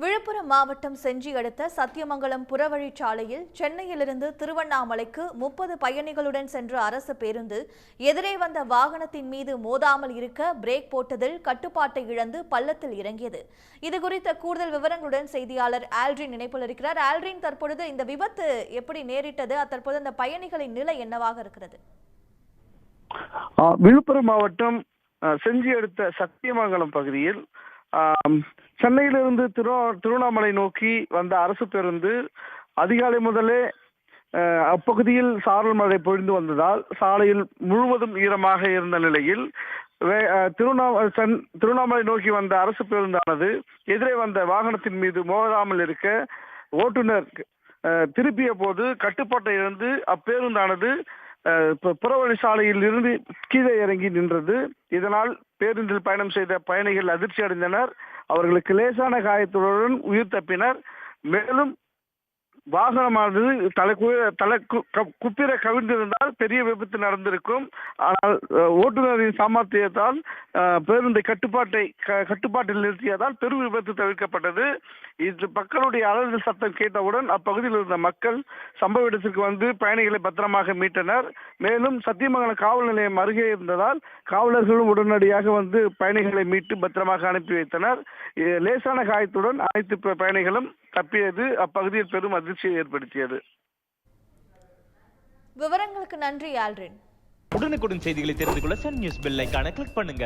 விழுப்புரம் மாவட்டம் செஞ்சி அடுத்த சத்தியமங்கலம் புறவழிச்சாலையில் சென்னையிலிருந்து திருவண்ணாமலைக்கு முப்பது பயணிகளுடன் சென்ற அரசு பேருந்து எதிரே வந்த வாகனத்தின் மீது மோதாமல் இருக்க பிரேக் போட்டதில் கட்டுப்பாட்டை இழந்து பள்ளத்தில் இறங்கியது. இதுகுறித்த கூடுதல் விவரங்களுடன் செய்தியாளர் ஆல்ரின் இணைப்பில் இருக்கிறார். ஆல்ரின் தற்பொழுது இந்த விபத்து எப்படி நேரிட்டது? தற்போது அந்த பயணிகளின் நிலை என்னவாக இருக்கிறது? விழுப்புரம் மாவட்டம் செஞ்சி அடுத்த சத்தியமங்கலம் பகுதியில் சென்னையிலிருந்து திரு திருவண்ணாமலை நோக்கி வந்த அரசு பேருந்து அதிகாலை முதலே அப்பகுதியில் சாரல் மழை பொழிந்து வந்ததால் சாலையில் முழுவதும் ஈரமாக இருந்த நிலையில் திருவண்ணாமலை திருவண்ணாமலை நோக்கி வந்த அரசு பேருந்தானது எதிரே வந்த வாகனத்தின் மீது மோதாமல் இருக்க ஓட்டுநர் திருப்பிய போது கட்டுப்பாட்டை இழந்து அப்பேருந்தானது புறவழி சாலையில் இருந்து கீழே இறங்கி நின்றது. இதனால் பேருந்தில் பயணம் செய்த பயணிகள் அதிர்ச்சி அடைந்தனர் அவர்களுக்கு லேசான காயத்துடன் உயிர் தப்பினர். மேலும் வாகனமானது தலை கு- தலை கு- க- குப்பிர கவிழ்ந்திருந்தால் பெரிய விபத்து நடந்திருக்கும். ஆனால் ஓட்டுநரின் சாமர்த்தியத்தால் பேருந்தை கட்டுப்பாட்டை க- கட்டுப்பாட்டில் நிறுத்தியதால் பெரும் விபத்து தவிர்க்கப்பட்டது. இது மக்களுடைய அலறல் சத்தம் கேட்டவுடன் அப்பகுதியில் இருந்த மக்கள் சம்பவ இடத்திற்கு வந்து பயணிகளை பத்திரமாக மீட்டனர். மேலும் சத்தியமங்கலம் காவல் நிலையம் அருகே இருந்ததால் காவலர்களும் உடனடியாக வந்து பயணிகளை மீட்டு பத்திரமாக அனுப்பி வைத்தனர். லேசான காயத்துடன் அனைத்து பயணிகளும் தப்பியது. அப்பகுதியில் பெரும் அதிர்ச்சியை ஏற்படுத்தியது. விவரங்களுக்கு நன்றி ஆல்ட்ரின் உடனுக்குடன் செய்திகளை தெரிந்து கொள்ள சன் நியூஸ் பெல் ஐகானை கிளிக் பண்ணுங்க.